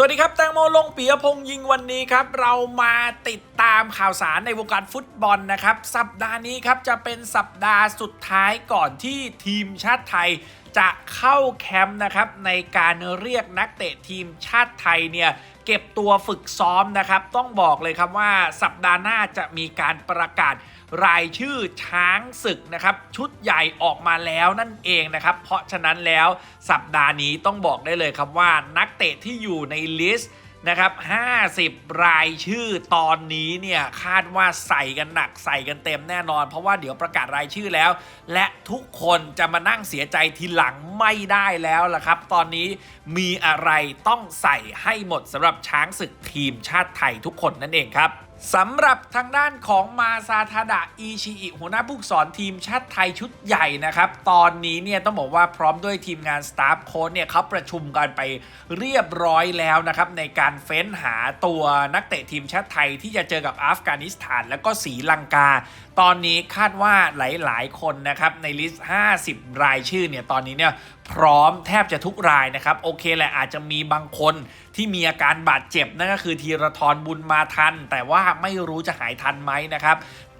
สวัสดีครับ แตงโมลงปียพงษ์ยิงวันนี้ครับ เรามาติดตามข่าวสารในวงการฟุตบอลนะครับ สัปดาห์นี้ครับจะเป็นสัปดาห์สุดท้ายก่อนที่ทีมชาติไทยจะเข้าแคมป์นะครับในการเรียกนักเตะทีมชาติไทยเนี่ยเก็บตัวฝึกซ้อมนะครับ ต้องบอกเลยครับว่าสัปดาห์หน้าจะมีการประกาศ รายชื่อช้างศึกนะครับ ชุดใหญ่ออกมาแล้วนั่นเองนะครับ เพราะฉะนั้นแล้วสัปดาห์นี้ต้องบอกได้เลยครับว่านักเตะที่อยู่ในลิสต์นะครับ50 รายชื่อตอนนี้เนี่ยคาดว่าใส่กันหนักใส่กันเต็มแน่นอน เพราะว่าเดี๋ยวประกาศรายชื่อแล้ว และทุกคนจะมานั่งเสียใจทีหลังไม่ได้แล้วล่ะครับ ตอนนี้มีอะไรต้องใส่ให้หมดสำหรับช้างศึกทีมชาติไทยทุกคนนั่นเองครับ สำหรับทางด้านของมาซาทาดะอิชิอิหัวหน้าผู้สอนทีมชาติไทยชุดใหญ่นะครับ ตอนนี้เนี่ยต้องบอกว่าพร้อมด้วยทีมงานสตาฟโค้ชเนี่ยเขาประชุมกันไปเรียบร้อยแล้วนะครับ ในการเฟ้นหาตัวนักเตะทีมชาติไทยที่จะเจอกับอัฟกานิสถาน แล้วก็ศรีลังกา ตอนนี้คาดว่าหลาย ๆ คนนะครับ ในลิสต์ 50 รายชื่อเนี่ยตอนนี้เนี่ย พร้อมแทบจะทุกรายนะครับ โอเคแหละอาจจะมีบางคนที่มีอาการบาดเจ็บนั่นก็คือธีรทรบุญมาทัน แต่ว่าไม่รู้จะหายทันไหมนะครับ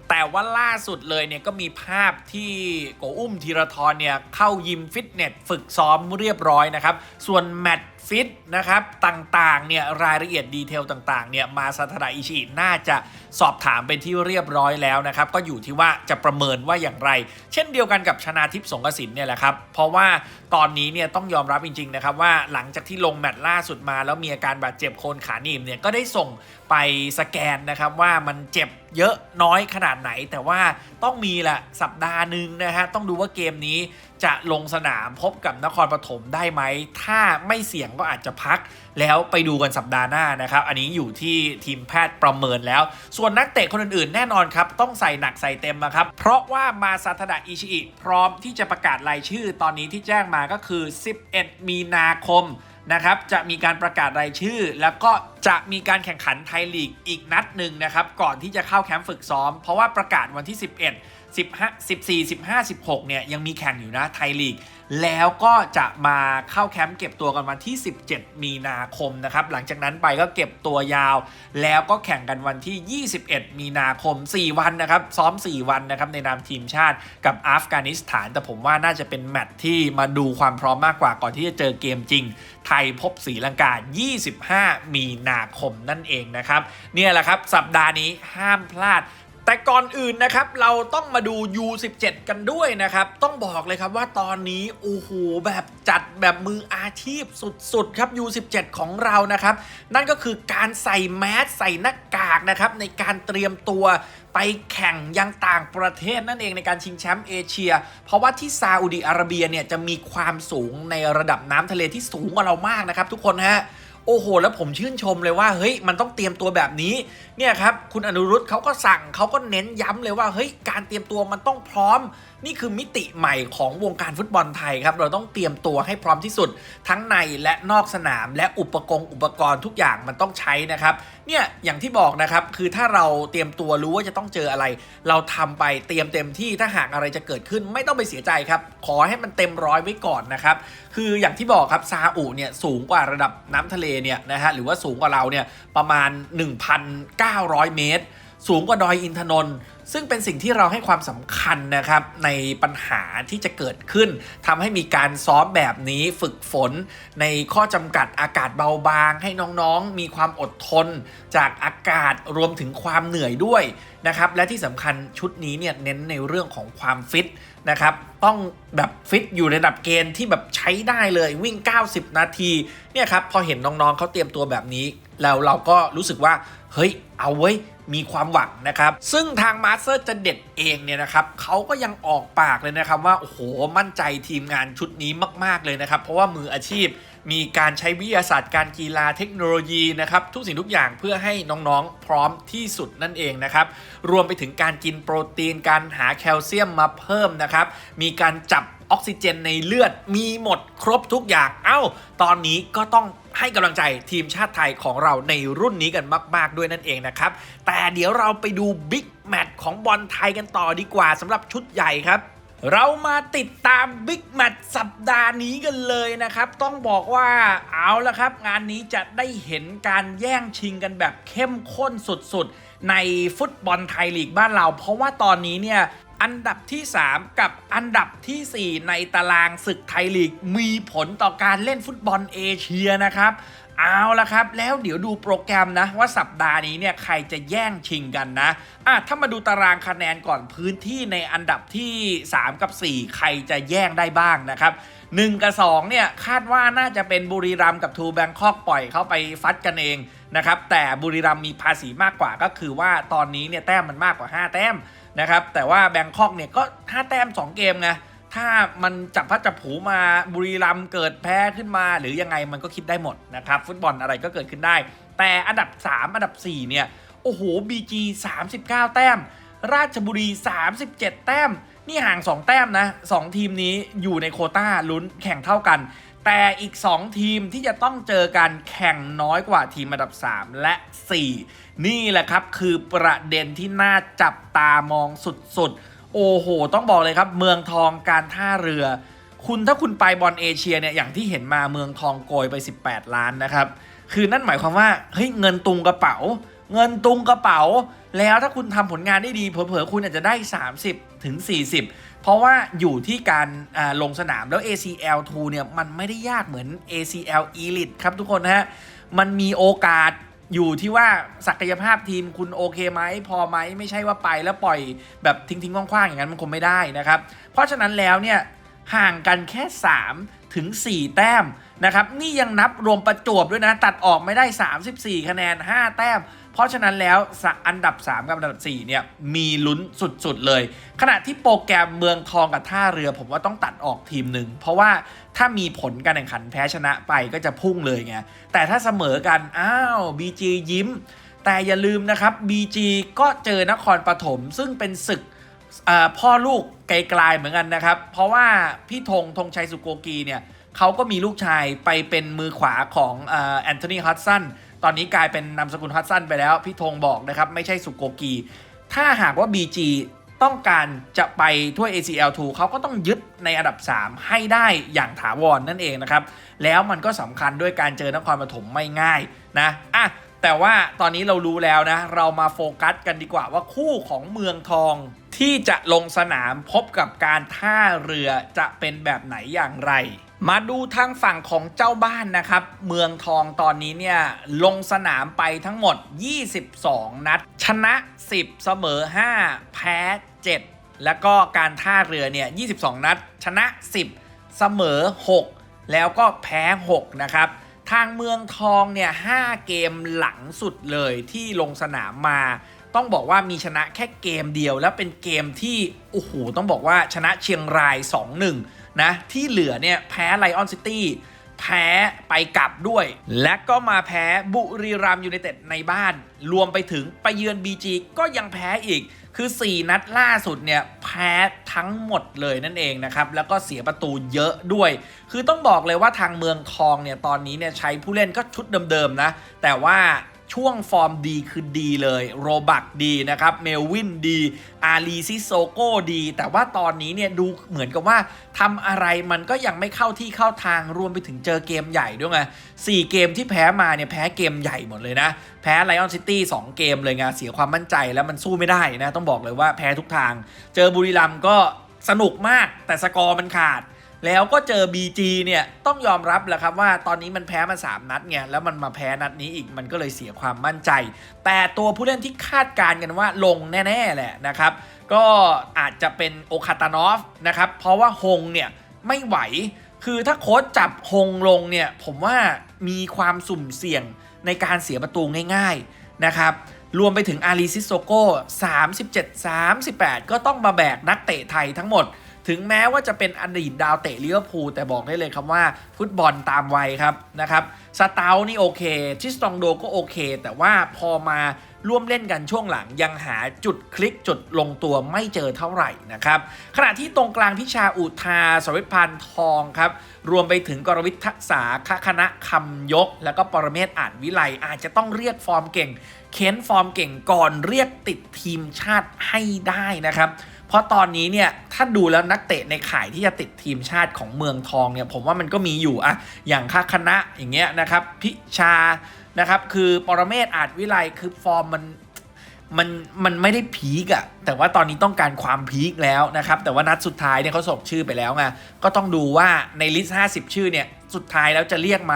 แต่ว่าล่าสุดเลยเนี่ยก็มีภาพที่โกอุ้มธีรทรเนี่ยเข้ายิมฟิตเนสฝึกซ้อมเรียบร้อยนะครับ ส่วนแมตช์ฟิตนะครับต่างๆเนี่ยรายละเอียดดีเทลต่างๆเนี่ยมาซาทาดาอิชิน่าจะสอบถามเป็นที่เรียบร้อยแล้วนะครับ ก็อยู่ที่ว่าจะประเมินว่าอย่างไร เช่นเดียวกันกับชนาทิพย์สงกสินเนี่ยแหละครับ เพราะว่าตอนนี้เนี่ยต้องยอมรับจริงๆนะครับว่าหลังจากที่ลงแมตช์ล่าสุดมา แล้วมีอาการบาดเจ็บโคนขาหนีบเนี่ยก็ได้ส่งไปสแกนนะครับว่ามันเจ็บ เยอะน้อยขนาดไหน แต่ว่าต้องมีแหละสัปดาห์หนึ่งนะฮะ ต้องดูว่าเกมนี้จะลงสนามพบกับนครปฐมได้ไหม ถ้าไม่เสี่ยงก็อาจจะพัก แล้วไปดูกันสัปดาห์หน้านะครับ อันนี้อยู่ที่ทีมแพทย์ประเมินแล้ว ส่วนนักเตะคนอื่นๆ แน่นอนครับ ต้องใส่หนักใส่เต็มนะครับ เพราะว่ามาซาทดะอิชิอิพร้อมที่จะประกาศรายชื่อตอนนี้ที่แจ้งมาก็คือ 11 มีนาคม นะครับจะมีการประกาศรายชื่อ แล้วก็จะมีการแข่งขันไทยลีกอีกนัดหนึ่งนะครับก่อนที่จะเข้าแคมป์ฝึกซ้อม เพราะว่าประกาศวันที่ 11 15 14 15 16 เนี่ย ยังมีแข่งอยู่นะไทยลีก แล้วก็จะมาเข้าแคมป์เก็บตัวกันวันที่ 17 มีนาคมนะครับ หลังจากนั้นไปก็เก็บตัวยาว แล้วก็แข่งกันวันที่ 21 มีนาคม 4 วันนะครับ ซ้อม 4 วันนะครับ ในนามทีมชาติกับอัฟกานิสถาน แต่ผมว่าน่าจะเป็นแมตช์ที่มาดูความพร้อมมากกว่าก่อนที่จะเจอเกมจริง ไทยพบศรีลังกา 25 มีนาคมนั่นเองนะครับ เนี่ยแหละครับ สัปดาห์นี้ห้ามพลาด แต่ก่อนอื่นนะครับเราต้องมาดู U17 กันด้วยนะครับ ต้องบอกเลยครับว่าตอนนี้โอ้โหแบบจัดแบบมืออาชีพสุดๆครับ U17 ของเรานะครับ นั่นก็คือการใส่แมสใส่หน้ากากนะครับในการเตรียมตัวไปแข่งยังต่างประเทศนั่นเองในการชิงแชมป์เอเชีย เพราะว่าที่ซาอุดีอาระเบียเนี่ยจะมีความสูงในระดับน้ำทะเลที่สูงกว่าเรามากนะครับทุกคนฮะ โอ้โห แล้วผมชื่นชมเลยว่าเฮ้ยมันต้องเตรียมตัวแบบนี้เนี่ยครับคุณอนุรุตเขาก็สั่งเขาก็เน้นย้ำเลยว่าเฮ้ยการเตรียมตัวมันต้องพร้อม นี่คือมิติใหม่ของวงการฟุตบอลไทยครับ เราต้องเตรียมตัวให้พร้อมที่สุด ทั้งในและนอกสนามและอุปกรณ์อุปกรณ์ทุกอย่างมันต้องใช้นะครับ เนี่ยอย่างที่บอกนะครับ คือถ้าเราเตรียมตัวรู้ว่าจะต้องเจออะไร เราทำไปเตรียมเต็มที่ถ้าหากอะไรจะเกิดขึ้นไม่ต้องไปเสียใจครับ ขอให้มันเต็มร้อยไว้ก่อนนะครับ คืออย่างที่บอกครับซาอุเนี่ยสูงกว่าระดับน้ำทะเลเนี่ยนะฮะหรือว่าสูงกว่าเราเนี่ยประมาณ 1,900 เมตร สูงกว่าดอยอินทนนท์ซึ่งเป็นสิ่งที่เราให้ความสำคัญนะครับในปัญหาที่จะเกิดขึ้นทำให้มีการซ้อมแบบนี้ฝึกฝน ในข้อจำกัดอากาศเบาบาง ให้น้องๆ มีความอดทน จากอากาศรวมถึงความเหนื่อยด้วยนะครับและที่สำคัญชุดนี้เนี่ยเน้นในเรื่องของความฟิตนะครับต้องแบบฟิตอยู่ในระดับเกณฑ์ที่แบบใช้ได้เลยวิ่ง 90 นาทีเนี่ยครับพอเห็นน้องๆเขาเตรียมตัวแบบนี้ แล้วเราก็รู้สึกว่าเฮ้ยเอาเว้ย มีความหวังนะครับ ซึ่งทางมาสเตอร์จะเด็ดเองเนี่ยนะครับเขาก็ยังออกปากเลยนะครับว่า โอ้โห มั่นใจทีมงานชุดนี้มาก ๆ เลยนะครับ เพราะว่ามืออาชีพมีการใช้วิทยาศาสตร์การกีฬาเทคโนโลยีนะครับทุกสิ่งทุกอย่างเพื่อให้น้องๆพร้อมที่สุดนั่นเองนะครับ รวมไปถึงการกินโปรตีน การหาแคลเซียมมาเพิ่มนะครับ มีการจับออกซิเจนในเลือดมีหมดครบทุกอย่าง เอ้า ตอนนี้ก็ต้อง ให้กำลังใจทีมชาติไทยของเราในรุ่นนี้กันมาก ๆ ด้วยนั่นเองนะครับ แต่เดี๋ยวเราไปดูบิ๊กแมตช์ของบอลไทยกันต่อดีกว่าสำหรับชุดใหญ่ครับเรามาติดตามบิ๊กแมตช์สัปดาห์นี้กันเลยนะครับ ต้องบอกว่าเอาละครับ งานนี้จะได้เห็นการแย่งชิงกันแบบเข้มข้นสุดๆ ในฟุตบอลไทยลีกบ้านเรา เพราะว่าตอนนี้เนี่ย อันดับที่ 3 กับอันดับทีสี่ 4 ในตารางศึกไทยลีก มีผลต่อการเล่นฟุตบอลเอเชียนะครับเอาละครับ แล้วเดี๋ยวดูโปรแกรมนะ ว่าสัปดาห์นี้เนี่ยใครจะแย่งชิงกันนะอะถ้ามาดูตารางคะแนนก่อนพื้นที่ในอันดับที่ 3 กับ 4 ใครจะแย่งได้บ้างนะครับ1กับ2เนี่ยคาดว่าน่าจะเป็นบุรีรัมย์กับทูแบงคอกปล่อยเข้าไปฟัดกันเองนะครับแต่บุรีรัมย์มีภาษีมากกว่าก็คือว่าตอนนี้เนี่ยแต้มมันมากกว่า 5 แต้ม นะครับแต่ว่าแบงคอกเนี่ยก็5แต้ม 2 เกมไงถ้ามันจับพัดจับผูมาบุรีรัมเกิดแพ้ขึ้นมา หรือยังไงมันก็คิดได้หมดนะครับฟุตบอลอะไรก็เกิดขึ้นได้ แต่อันดับ 3 อันดับ 4 เนี่ย โอ้โห BG 39 แต้ม ราชบุรี 37 แต้ม นี่ห่าง 2 แต้มนะ 2 ทีมนี้อยู่ในโคต้าลุ้นแข่งเท่ากัน แต่อีก 2 ทีมที่จะต้องเจอกันแข่งน้อยกว่าทีมอันดับ 3 และ 4 นี่แหละครับคือประเด็นที่น่าจับตามองสุดๆ โอ้โห ต้องบอกเลยครับเมืองทองการท่าเรือ คุณถ้าคุณไปบอลเอเชียเนี่ยอย่างที่เห็นมาเมืองทองโกยไป 18 ล้านนะครับ คือนั่นหมายความว่าเฮ้ยเงินตุงกระเป๋า เงินตุงกระเป๋า แล้วถ้าคุณทำผลงานได้ดีเผลอๆคุณอาจจะได้ 30ถึง40 ราะว่าอยู่ที่การลงสนามแล้ว ACL 2เนี่ยมันไม่ได้ยากเหมือน ACL Elite ครับทุกคนนะฮะ มันมีโอกาสอยู่ที่ว่าศักยภาพทีมคุณโอเคไหมพอไหมไม่ใช่ว่าไปแล้วปล่อยแบบทิ้งๆคว้างๆอย่างนั้นมันคงไม่ได้นะครับ เพราะฉะนั้นแล้วเนี่ยห่างกันแค่ 3 ถึง 4 แต้มนะครับ นี่ยังนับรวมประจวบด้วยนะ ตัดออกไม่ได้ 34 คะแนน 5 แต้ม เพราะฉะนั้นแล้วอันดับ 3 กับอันดับ 4 เนี่ย มีลุ้นสุดๆเลย ขณะที่โปรแกรมเมืองทองกับท่าเรือผมว่าต้องตัดออกทีมหนึ่ง เพราะว่าถ้ามีผลการแข่งขันแพ้ชนะไปก็จะพุ่งเลยไง แต่ถ้าเสมอกัน อ้าว BG ยิ้ม แต่อย่าลืมนะครับ BG ก็เจอนครปฐมซึ่งเป็นศึก พ่อลูกไกลๆเหมือนกันนะครับ เพราะว่าพี่ธงธงชัยสุโกกีเนี่ยเขาก็มีลูกชายไปเป็นมือขวาของแอนโทนีฮัตสันตอนนี้กลายเป็นนามสกุลฮัตสันไปแล้ว พี่ธงบอกนะครับ ไม่ใช่สุโกกี ถ้าหากว่า BG ต้องการจะไปถ้วย ACL 2 เขาก็ต้องยึดในอันดับ 3 ให้ได้อย่างถาวรนนั่นเองนะครับ แล้วมันก็สำคัญด้วยการเจอนครปฐมไม่ง่ายนะอะแต่ว่าตอนนี้เรารู้แล้วนะ เรามาโฟกัสกันดีกว่าว่าคู่ของเมืองทอง ที่จะลงสนามพบกับการท่าเรือจะเป็นแบบไหนอย่างไร มาดูทางฝั่งของเจ้าบ้านนะครับ เมืองทองตอนนี้เนี่ยลงสนามไปทั้งหมด 22 นัด ชนะ 10 เสมอ 5 แพ้ 7 แล้วก็การท่าเรือเนี่ย 22 นัด ชนะ 10 เสมอ 6 แล้วก็แพ้ 6 นะครับทางเมืองทองเนี่ย 5 เกมหลังสุดเลยที่ลงสนามมา ต้องบอกว่ามีชนะแค่เกมเดียว แล้วเป็นเกมที่โอ้โหต้องบอกว่าชนะเชียงราย 2-1 นะ ที่เหลือเนี่ยแพ้ไลออนซิตี้แพ้ไปกลับด้วย และก็มาแพ้บุรีรัมยูไนเต็ดในบ้าน รวมไปถึงไปเยือน BG ก็ยังแพ้อีก คือ 4 นัดล่าสุดเนี่ยแพ้ทั้งหมดเลยนั่นเองนะครับ แล้วก็เสียประตูเยอะด้วย คือต้องบอกเลยว่าทางเมืองทองเนี่ยตอนนี้เนี่ยใช้ผู้เล่นก็ชุดเดิมๆนะ แต่ว่า ช่วงฟอร์มดีคือดีเลยโรบักดีนะครับเมลวินดีอารีซิโซโก้ดี แต่ว่าตอนนี้เนี่ยดูเหมือนกับว่าทำอะไรมันก็ยังไม่เข้าที่เข้าทางรวมไปถึงเจอเกมใหญ่ด้วยไงสี่เกมที่แพ้มาเนี่ยแพ้เกมใหญ่หมดเลยนะ แพ้ไลออนซิตี้สองเกมเลยไงเสียความมั่นใจแล้วมันสู้ไม่ได้นะ ต้องบอกเลยว่าแพ้ทุกทาง เจอบุรีรัมก็สนุกมากแต่สกอร์มันขาด แล้วก็เจอ BG เนี่ยต้องยอมรับแหละครับว่าตอนนี้มันแพ้มา 3 นัดไงแล้วมันมาแพ้นัดนี้อีกมันก็เลยเสียความมั่นใจ แต่ตัวผู้เล่นที่คาดการณ์กันว่าลงแน่ๆแหละนะครับ ก็อาจจะเป็นโอคาตานอฟนะครับเพราะว่าฮงเนี่ยไม่ไหว คือถ้าโค้ชจับฮงลงเนี่ยผมว่ามีความสุ่มเสี่ยงในการเสียประตูง่าย ๆนะครับรวมไปถึงอารีซิโซโก้37 38 ก็ต้องมาแบกนักเตะไทยทั้งหมด ถึงแม้ว่าจะเป็นอดีตดาวเตะลิเวอร์พูลแต่บอกได้เลยครับว่าฟุตบอลตามวัยครับนะครับสตานี่โอเคชิสตองโดก็โอเค แต่ว่าพอมาร่วมเล่นกันช่วงหลังยังหาจุดคลิกจุดลงตัวไม่เจอเท่าไหร่นะครับขณะที่ตรงกลางพิชาอุทาสวิพันธ์ทองครับรวมไปถึงกรวิทย์ทักษาคคณะคำยก แล้วก็ปรเมศอาจวิไลอาจจะต้องเรียกฟอร์มเก่ง เค้นฟอร์มเก่งก่อนเรียกติดทีมชาติให้ได้นะครับ เพราะตอนนี้เนี่ยถ้าดูแล้วนักเตะในข่ายที่จะติดทีมชาติของเมืองทองเนี่ยผมว่ามันก็มีอยู่อะอย่างค่าคณะอย่างเงี้ยนะครับพิชานะครับคือปรเมศอาจวิไลคือฟอร์มมันมันมันไม่ได้พีกอะแต่ว่าตอนนี้ต้องการความพีคแล้วนะครับ แต่ว่านัดสุดท้ายเนี่ยเขาส่งชื่อไปแล้วไงก็ต้องดูว่าในลิสต์ 50 ชื่อเนี่ยสุดท้ายแล้วจะเรียกไหม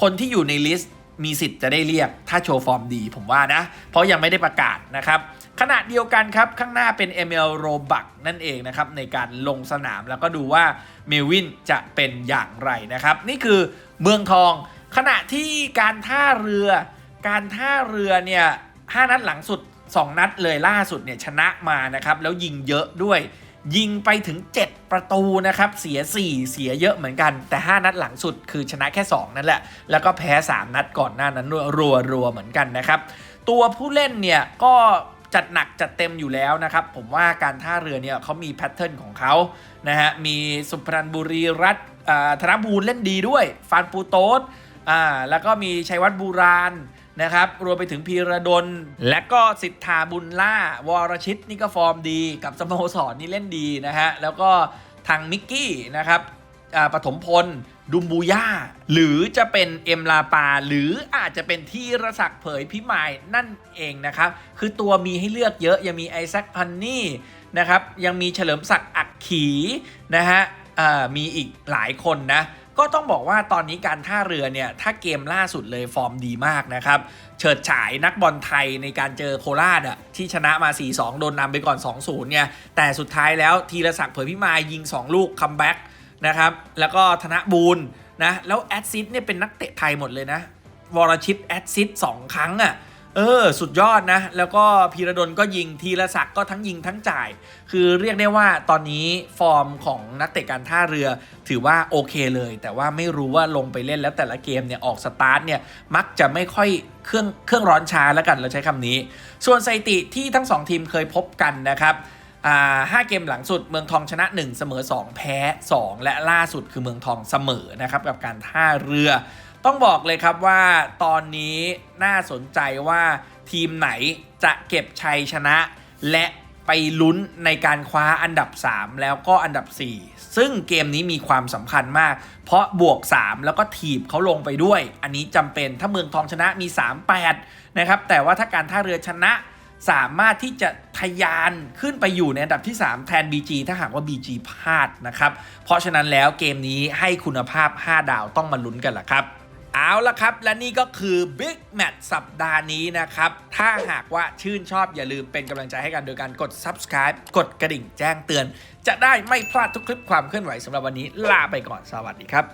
คนที่อยู่ในลิสต์มีสิทธิ์จะได้เรียกถ้าโชว์ฟอร์มดีผมว่านะ เพราะยังไม่ได้ประกาศนะครับ ขณะเดียวกันครับ ข้างหน้าเป็นเอเมลโรบักนั่นเองนะครับ ในการลงสนามแล้วก็ดูว่าเมลวินจะเป็นอย่างไรนะครับ นี่คือเมืองทอง ขณะที่การท่าเรือ การท่าเรือเนี่ยห้านัดหลังสุด 2 นัดเลยล่าสุดเนี่ยชนะมานะครับ แล้วยิงเยอะด้วย ยิงไปถึง 7 ประตูนะครับ เสีย 4 เสียเยอะเหมือนกัน แต่ 5 นัดหลังสุดคือชนะแค่ 2 นั่นแหละ แล้วก็แพ้ 3 นัดก่อนหน้านั้นรัวรัวๆเหมือนกันนะครับ ตัวผู้เล่นเนี่ยก็ จัดหนักจัดเต็มอยู่แล้วนะครับ ผมว่าการท่าเรือเนี่ยเขามีแพทเทิร์นของเขานะฮะมีสุพรรณบุรีรัตธนบูรเล่นดีด้วย ฟานปูโต๊ดอ่าแล้วก็มีชัยวัฒน์บูราณนะครับ รวมไปถึงพีระดล และก็สิทธาบุญล่า วรชิตนี่ก็ฟอร์มดีกับสโมสรนี่เล่นดีนะฮะ แล้วก็ทางมิกกี้นะครับปฐมพล ดุมบูย่า หรือจะเป็นเอ็มลาปา หรืออาจจะเป็นที่รศักเผยพิมายนั่นเองนะครับ คือตัวมีให้เลือกเยอะ ยังมีไอแซคพันนี่นะครับ ยังมีเฉลิมศักดิ์อักขีนะฮะมีอีกหลายคนนะก็ต้องบอกว่าตอนนี้การท่าเรือเนี่ย ถ้าเกมล่าสุดเลยฟอร์มดีมากนะครับ เฉิดฉายนักบอลไทยในการเจอโคราชอะที่ชนะมา 4-2 โดนนำไปก่อน 2-0 เนี่ย แต่สุดท้ายแล้วธีรศักดิ์เผยพิมายยิง 2 ลูกคัมแบ็ก นะครับแล้วก็ธนบูรณ์นะแล้วแอดซิสเนี่ยเป็นนักเตะไทยหมดเลยนะวรชิตแอดซิสสองครั้งอะเออสุดยอดนะ แล้วก็พีระดลก็ยิงทีละศักก์ก็ทั้งยิงทั้งจ่าย คือเรียกได้ว่าตอนนี้ฟอร์มของนักเตะการท่าเรือถือว่าโอเคเลย แต่ว่าไม่รู้ว่าลงไปเล่นแล้วแต่ละเกมเนี่ยออกสตาร์ทเนี่ยมักจะไม่ค่อยเครื่องเครื่องร้อนช้าแล้วกันเราใช้คำนี้ ส่วนสถิติที่ทั้งสองทีมเคยพบกันนะครับ อ่าห้าเกมหลังสุดเมืองทองชนะ 1 เสมอ 2 แพ้ 2 และล่าสุดคือเมืองทองเสมอนะครับกับการท่าเรือ ต้องบอกเลยครับว่าตอนนี้น่าสนใจว่าทีมไหนจะเก็บชัยชนะ และไปลุ้นในการคว้าอันดับ 3 แล้วก็อันดับ 4 ซึ่งเกมนี้มีความสำคัญมาก เพราะบวก 3 แล้วก็ถีบเขาลงไปด้วย อันนี้จำเป็นถ้าเมืองทองชนะมี 3-8นะครับแต่ว่าถ้าการท่าเรือชนะ สามารถที่จะทะยานขึ้นไปอยู่ในอันดับที่ 3 แทน BG ถ้าหากว่า BG พลาดนะครับ เพราะฉะนั้นแล้วเกมนี้ให้คุณภาพ 5 ดาวต้องมาลุ้นกันล่ะครับเอาละครับ และนี่ก็คือ Big Match สัปดาห์นี้นะครับ ถ้าหากว่าชื่นชอบอย่าลืมเป็นกำลังใจให้กันโดยการกด Subscribe กดกระดิ่งแจ้งเตือน จะได้ไม่พลาดทุกคลิปความเคลื่อนไหวสำหรับวันนี้ลาไปก่อนสวัสดีครับ